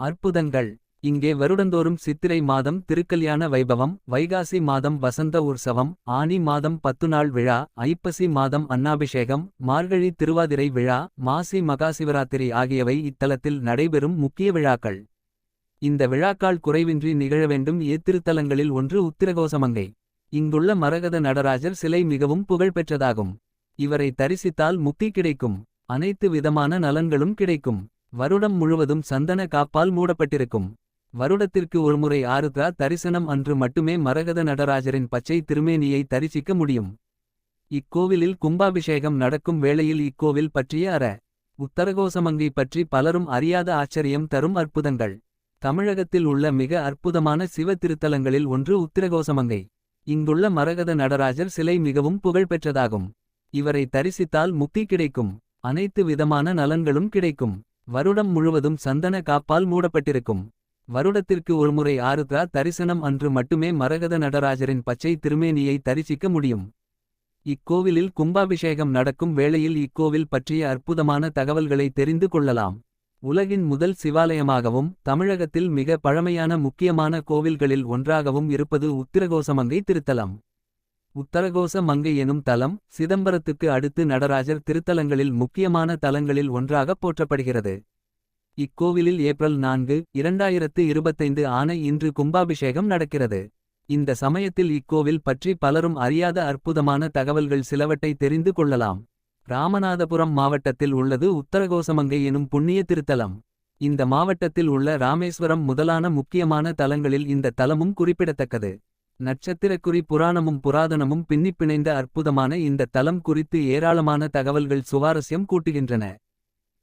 அற்புதங்கள். இங்கே வருடந்தோறும் சித்திரை மாதம் திருக்கல்யாண வைபவம் வைகாசி மாதம் வசந்த உற்சவம் ஆனி மாதம் பத்து நாள் விழா ஐப்பசி மாதம் அன்னாபிஷேகம் மார்கழி திருவாதிரை விழா மாசி மகாசிவராத்திரி ஆகியவை இத்தலத்தில் நடைபெறும் முக்கிய விழாக்கள். இந்த விழாக்கால் குறைவின்றி நிகழ வேண்டும் ஏத்திருத்தலங்களில் ஒன்று உத்திரகோசமங்கை. இங்குள்ள மரகத நடராஜர் சிலை மிகவும் புகழ்பெற்றதாகும். இவரை தரிசித்தால் முக்தி கிடைக்கும். அனைத்து விதமான நலன்களும் கிடைக்கும். வருடம் முழுவதும் சந்தன காப்பால் மூடப்பட்டிருக்கும். வருடத்திற்கு ஒருமுறை ஆருத்ரா தரிசனம் அன்று மட்டுமே மரகத நடராஜரின் பச்சை திருமேனியை தரிசிக்க முடியும். இக்கோவிலில் கும்பாபிஷேகம் நடக்கும் வேளையில் இக்கோவில் பற்றிய அற உத்தரகோசமங்கை பற்றி பலரும் அறியாத ஆச்சரியம் தரும் அற்புதங்கள். தமிழகத்தில் உள்ள மிக அற்புதமான சிவ திருத்தலங்களில் ஒன்று உத்திரகோசமங்கை. இங்குள்ள மரகத நடராஜர் சிலை மிகவும் புகழ்பெற்றதாகும். இவரை தரிசித்தால் முக்தி கிடைக்கும். அனைத்து விதமான நலன்களும் கிடைக்கும். வருடம் முழுவதும் சந்தன காப்பால் மூடப்பட்டிருக்கும். வருடத்திற்கு ஒருமுறை ஆருத்ரா தரிசனம் அன்று மட்டுமே மரகத நடராஜரின் பச்சை திருமேனியை தரிசிக்க முடியும். இக்கோவிலில் கும்பாபிஷேகம் நடக்கும் வேளையில் இக்கோவில் பற்றிய அற்புதமான தகவல்களை தெரிந்து கொள்ளலாம். உலகின் முதல் சிவாலயமாகவும் தமிழகத்தில் மிக பழமையான முக்கியமான கோவில்களில் ஒன்றாகவும் இருப்பது உத்திரகோசமங்கை திருத்தலம். உத்தரகோச மங்கை எனும் தலம் சிதம்பரத்துக்கு அடுத்து நடராஜர் திருத்தலங்களில் முக்கியமான தலங்களில் ஒன்றாகப் போற்றப்படுகிறது. இக்கோவிலில் ஏப்ரல் நான்கு இரண்டாயிரத்து இருபத்தைந்து ஆன இன்று கும்பாபிஷேகம் நடக்கிறது. இந்த சமயத்தில் இக்கோவில் பற்றி பலரும் அறியாத அற்புதமான தகவல்கள் சிலவற்றை தெரிந்து கொள்ளலாம். ராமநாதபுரம் மாவட்டத்தில் உள்ளது உத்தரகோசமங்கை எனும் புண்ணிய திருத்தலம். இந்த மாவட்டத்தில் உள்ள ராமேஸ்வரம் முதலான முக்கியமான தலங்களில் இந்த தலமும் குறிப்பிடத்தக்கது. நட்சத்திரக்குறி புராணமும் புராதனமும் பின்னிப்பிணைந்த அற்புதமான இந்த தலம் குறித்து ஏராளமான தகவல்கள் சுவாரஸ்யம் கூட்டுகின்றன.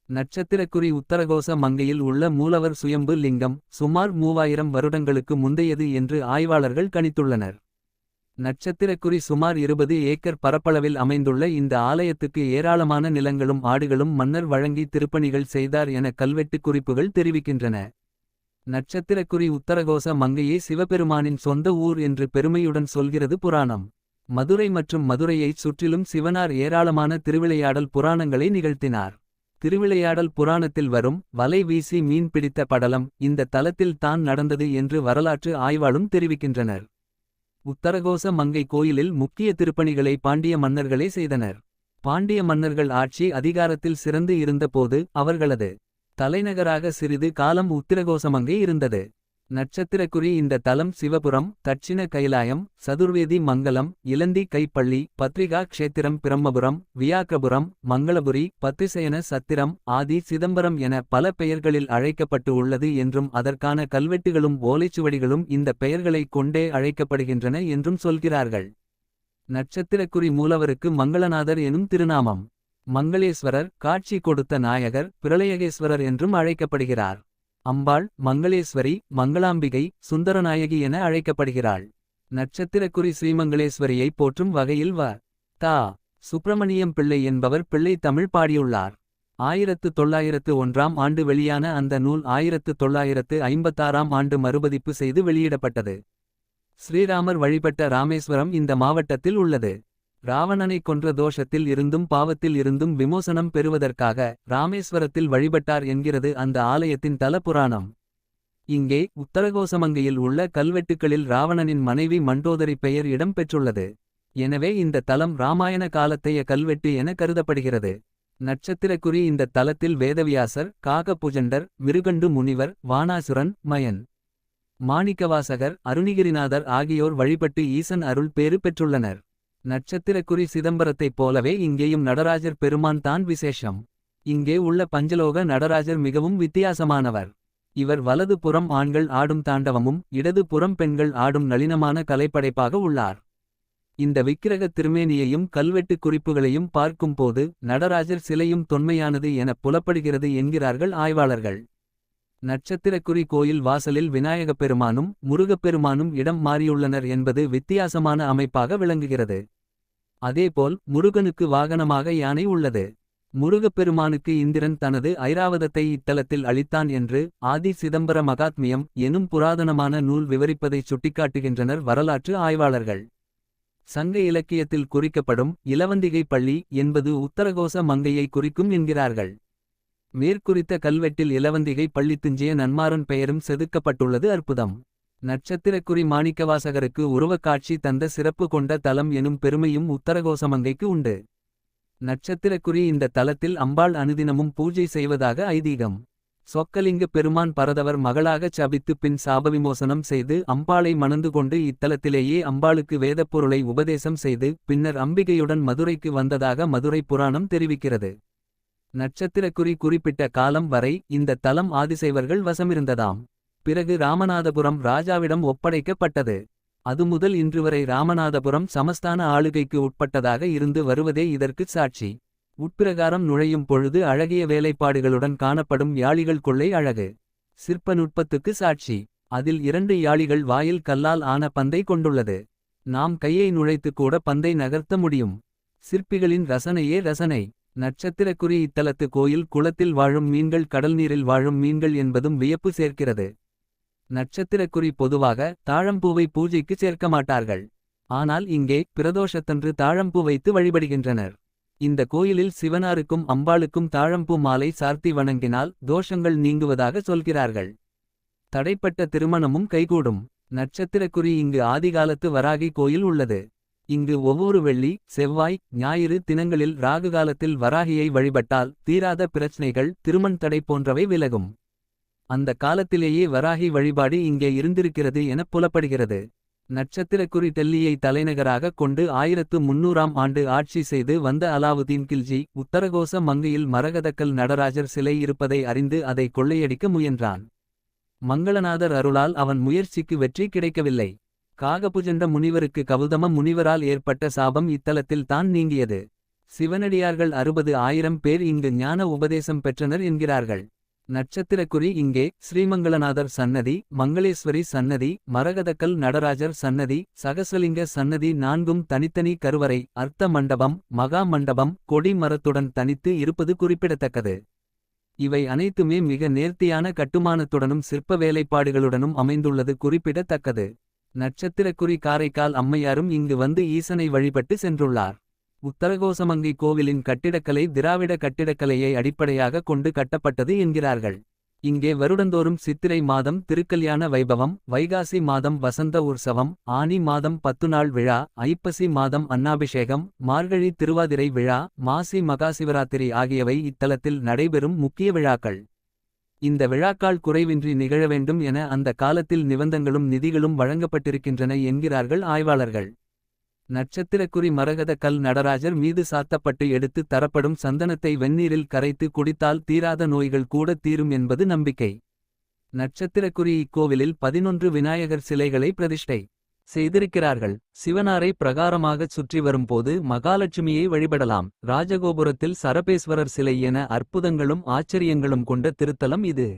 நட்சத்திரக்குறி உத்தரகோச மங்கையில் உள்ள மூலவர் சுயம்பு லிங்கம் சுமார் மூவாயிரம் வருடங்களுக்கு முந்தையது என்று ஆய்வாளர்கள் கணித்துள்ளனர். நட்சத்திரக்குறி சுமார் இருபது ஏக்கர் பரப்பளவில் அமைந்துள்ள இந்த ஆலயத்துக்கு ஏராளமான நிலங்களும் ஆடுகளும் மன்னர் வழங்கி திருப்பணிகள் செய்தார் என கல்வெட்டு குறிப்புகள் தெரிவிக்கின்றன. நட்சத்திரக்குறி உத்தரகோச மங்கையே சிவபெருமானின் சொந்த ஊர் என்று பெருமையுடன் சொல்கிறது புராணம். மதுரை மற்றும் மதுரையைச் சுற்றிலும் சிவனார் ஏராளமான திருவிளையாடல் புராணங்களை நிகழ்த்தினார். திருவிளையாடல் புராணத்தில் வரும் வலை வீசி மீன் பிடித்த படலம் இந்த தலத்தில் தான் நடந்தது என்று வரலாற்று ஆய்வாளும் தெரிவிக்கின்றனர். உத்தரகோச மங்கை கோயிலில் முக்கிய திருப்பணிகளை பாண்டிய மன்னர்களே செய்தனர். பாண்டிய மன்னர்கள் ஆட்சி அதிகாரத்தில் சிறந்து இருந்தபோது அவர்களது தலைநகராக சிறிது காலம் உத்திரகோசமங்கே இருந்தது. நட்சத்திரக்குறி இந்த தலம் சிவபுரம் தட்சிண கைலாயம் சதுர்வேதி மங்கலம் இலந்தி கைப்பள்ளி பத்ரிகா க்ஷேத்திரம் பிரம்மபுரம் வியாக்கபுரம் மங்களபுரி பத்திசயன சத்திரம் ஆதி சிதம்பரம் என பல பெயர்களில் அழைக்கப்பட்டு உள்ளது என்றும் அதற்கான கல்வெட்டுகளும் ஓலைச்சுவடிகளும் இந்த பெயர்களைக் கொண்டே அழைக்கப்படுகின்றன என்றும் சொல்கிறார்கள். நட்சத்திரக்குறி மூலவருக்கு மங்களநாதர் எனும் திருநாமம். மங்களேஸ்வரர் காட்சி கொடுத்த நாயகர் பிரளயகேஸ்வரர் என்றும் அழைக்கப்படுகிறார். அம்பாள் மங்களேஸ்வரி மங்களாம்பிகை சுந்தரநாயகி என அழைக்கப்படுகிறாள். நட்சத்திரக்குறி ஸ்ரீமங்களேஸ்வரியை போற்றும் வகையில் வ. தா. சுப்பிரமணியம் பிள்ளை என்பவர் பிள்ளை தமிழ் பாடியுள்ளார். ஆயிரத்து தொள்ளாயிரத்து ஒன்றாம் ஆண்டு வெளியான அந்த நூல் ஆயிரத்து தொள்ளாயிரத்து ஐம்பத்தாறாம் ஆண்டு மறுபதிப்பு செய்து வெளியிடப்பட்டது. ஸ்ரீராமர் வழிபட்ட ராமேஸ்வரம் இந்த மாவட்டத்தில் உள்ளது. ராவணனை கொன்ற தோஷத்தில் இருந்தும் பாவத்தில் இருந்தும் விமோசனம் பெறுவதற்காக ராமேஸ்வரத்தில் வழிபட்டார் என்கிறது அந்த ஆலயத்தின் தல புராணம் இங்கே உத்தரகோசமங்கையில் உள்ள கல்வெட்டுக்களில் ராவணனின் மனைவி மண்டோதரி பெயர் இடம் பெற்றுள்ளது எனவே இந்த தலம் ராமாயண காலத்தைய கல்வெட்டு என கருதப்படுகிறது. நட்சத்திரக்குறி இந்த தலத்தில் வேதவியாசர் காகபுஜண்டர் மிருகண்டு முனிவர் வானாசுரன் மயன் மாணிக்கவாசகர் அருணிகிரிநாதர் ஆகியோர் வழிபட்டு ஈசன் அருள் பேறு பெற்றுள்ளனர். நட்சத்திரக்குறி சிதம்பரத்தைப் போலவே இங்கேயும் நடராஜர் பெருமான் தான் விசேஷம். இங்கே உள்ள பஞ்சலோக நடராஜர் மிகவும் வித்தியாசமானவர். இவர் வலது புறம் ஆண்கள் ஆடும் தாண்டவமும் இடது புறம் பெண்கள் ஆடும் நளினமான கலைப்படைப்பாக உள்ளார். இந்த விக்கிரக திருமேனியையும் கல்வெட்டு குறிப்புகளையும் பார்க்கும்போது நடராஜர் சிலையும் தொன்மையானது என புலப்படுகிறது என்கிறார்கள் ஆய்வாளர்கள். நட்சத்திரக்குறி கோயில் வாசலில் விநாயகப் பெருமானும் முருகப்பெருமானும் இடம் மாறியுள்ளனர் என்பது வித்தியாசமான அமைப்பாக விளங்குகிறது. அதேபோல் முருகனுக்கு வாகனமாக யானை உள்ளது. முருகப்பெருமானுக்கு இந்திரன் தனது ஐராவதத்தை இத்தலத்தில் அளித்தான் என்று ஆதி சிதம்பர மகாத்மியம் எனும் புராதனமான நூல் விவரிப்பதைச் சுட்டிக்காட்டுகின்றனர் வரலாற்று ஆய்வாளர்கள். சங்க இலக்கியத்தில் குறிக்கப்படும் இலவந்திகை பள்ளி என்பது உத்தரகோச மங்கையை குறிக்கும் என்கிறார்கள். மேற்குறித்த கல்வெட்டில் இலவந்திகை பள்ளித்துஞ்சிய நன்மாறன் பெயரும் செதுக்கப்பட்டுள்ளது அற்புதம். நட்சத்திரக்குறி மாணிக்கவாசகருக்கு உருவக் காட்சி தந்த சிறப்பு கொண்ட தலம் எனும் பெருமையும் உத்தரகோசமங்கைக்கு உண்டு. நட்சத்திரக்குறி இந்த தலத்தில் அம்பாள் அனுதினமும் பூஜை செய்வதாக ஐதீகம். சொக்கலிங்க பெருமான் பரதவர் மகளாகச் சபித்து பின் சாபவிமோசனம் செய்து அம்பாளை மணந்து கொண்டு இத்தலத்திலேயே அம்பாளுக்கு வேதப்பொருளை உபதேசம் செய்து பின்னர் அம்பிகையுடன் மதுரைக்கு வந்ததாக மதுரை புராணம் தெரிவிக்கிறது. நட்சத்திரக்குறி குறிப்பிட்ட காலம் வரை இந்த தலம் ஆதிசைவர்கள் வசமிருந்ததாம். பிறகு ராமநாதபுரம் ராஜாவிடம் ஒப்படைக்கப்பட்டது. அது முதல் இன்று வரை ராமநாதபுரம் சமஸ்தான ஆளுகைக்கு உட்பட்டதாக இருந்து வருவதே இதற்குச் சாட்சி. உட்பிரகாரம் நுழையும் பொழுது அழகிய வேலைப்பாடுகளுடன் காணப்படும் யாழிகள் கொள்ளை அழகு. சிற்ப நுட்பத்துக்கு சாட்சி. அதில் இரண்டு யாழிகள் வாயில் கல்லால் ஆன பந்தை கொண்டுள்ளது. நாம் கையை நுழைத்து கூட பந்தை நகர்த்த முடியும். சிற்பிகளின் ரசனையே ரசனை. நட்சத்திரக்குறி இத்தலத்து கோயில் குளத்தில் வாழும் மீன்கள் கடல்நீரில் வாழும் மீன்கள் என்பதும் வியப்பு சேர்க்கிறது. நட்சத்திரக்குறி பொதுவாக தாழம்பூவை பூஜைக்கு சேர்க்க மாட்டார்கள். ஆனால் இங்கே பிரதோஷத்தன்று தாழம்பூ வைத்து வழிபடுகின்றனர். இந்த கோயிலில் சிவனாருக்கும் அம்பாளுக்கும் தாழம்பூ மாலை சார்த்தி வணங்கினால் தோஷங்கள் நீங்குவதாக சொல்கிறார்கள். தடைப்பட்ட திருமணமும் கைகூடும். நட்சத்திரக்குறி இங்கு ஆதிகாலத்து வராகி கோயில் உள்ளது. இங்கு ஒவ்வொரு வெள்ளி செவ்வாய் ஞாயிறு தினங்களில் ராகுகாலத்தில் வராகியை வழிபட்டால் தீராத பிரச்சினைகள் திருமண் தடை போன்றவை விலகும். அந்த காலத்திலேயே வராகி வழிபாடு இங்கே இருந்திருக்கிறது எனப் புலப்படுகிறது. நட்சத்திரக்குறி டெல்லியை தலைநகராகக் கொண்டு ஆயிரத்து முன்னூறாம் ஆண்டு ஆட்சி செய்து வந்த அலாவுதீன் கில்ஜி உத்தரகோச மங்கையில் மரகதக்கல் நடராஜர் சிலை இருப்பதை அறிந்து அதை கொள்ளையடிக்க முயன்றான். மங்களநாதர் அருளால் அவன் முயற்சிக்கு வெற்றி கிடைக்கவில்லை. காகபுஜண்ட முனிவருக்கு கவுதம முனிவரால் ஏற்பட்ட சாபம் இத்தலத்தில் தான் நீங்கியது. சிவனடியார்கள் அறுபது ஆயிரம் பேர் இங்கு ஞான உபதேசம் பெற்றனர் என்கிறார்கள். நட்சத்திரக்குறி இங்கே ஸ்ரீமங்களநாதர் சன்னதி மங்களேஸ்வரி சன்னதி மரகதக்கல் நடராஜர் சன்னதி சகசலிங்க சன்னதி நான்கும் தனித்தனி கருவறை அர்த்த மண்டபம் மகா மண்டபம் கொடி மரத்துடன் தனித்து இருப்பது குறிப்பிடத்தக்கது. இவை அனைத்துமே மிக நேர்த்தியான கட்டுமானத்துடனும் சிற்ப வேலைப்பாடுகளுடனும் அமைந்துள்ளது குறிப்பிடத்தக்கது. நட்சத்திரக்குறி காரைக்கால் அம்மையாரும் இங்கு வந்து ஈசனை வழிபட்டு சென்றுள்ளார். உத்தரகோசமங்கை கோவிலின் கட்டிடக்கலை திராவிட கட்டிடக்கலையை அடிப்படையாக கொண்டு கட்டப்பட்டது என்கிறார்கள். இங்கே வருடந்தோறும் சித்திரை மாதம் திருக்கல்யாண வைபவம் வைகாசி மாதம் வசந்த உற்சவம் ஆனி மாதம் பத்துநாள் விழா ஐப்பசி மாதம் அன்னாபிஷேகம் மார்கழி திருவாதிரை விழா மாசி மகாசிவராத்திரி ஆகியவை இத்தலத்தில் நடைபெறும் முக்கிய விழாக்கள். இந்த விழாக்கால் குறைவின்றி நிகழ வேண்டும் என அந்த காலத்தில் நிபந்தங்களும் நிதிகளும் வழங்கப்பட்டிருக்கின்றன என்கிறார்கள் ஆய்வாளர்கள். நட்சத்திரக்குறி மரகத கல் நடராஜர் மீது சாத்தப்பட்டு எடுத்து தரப்படும் சந்தனத்தை வெந்நீரில் கரைத்து குடித்தால் தீராத நோய்கள் கூட தீரும் என்பது நம்பிக்கை. நட்சத்திரக்குறி இக்கோவிலில் பதினொன்று விநாயகர் சிலைகளை பிரதிஷ்டை செய்திருக்கிறார்கள். சிவனாரை பிரகாரமாகச் சுற்றி வரும்போது மகாலட்சுமியை வழிபடலாம். ராஜகோபுரத்தில் சரபேஸ்வரர் சிலை என அற்புதங்களும் ஆச்சரியங்களும் கொண்ட திருத்தலம் இது.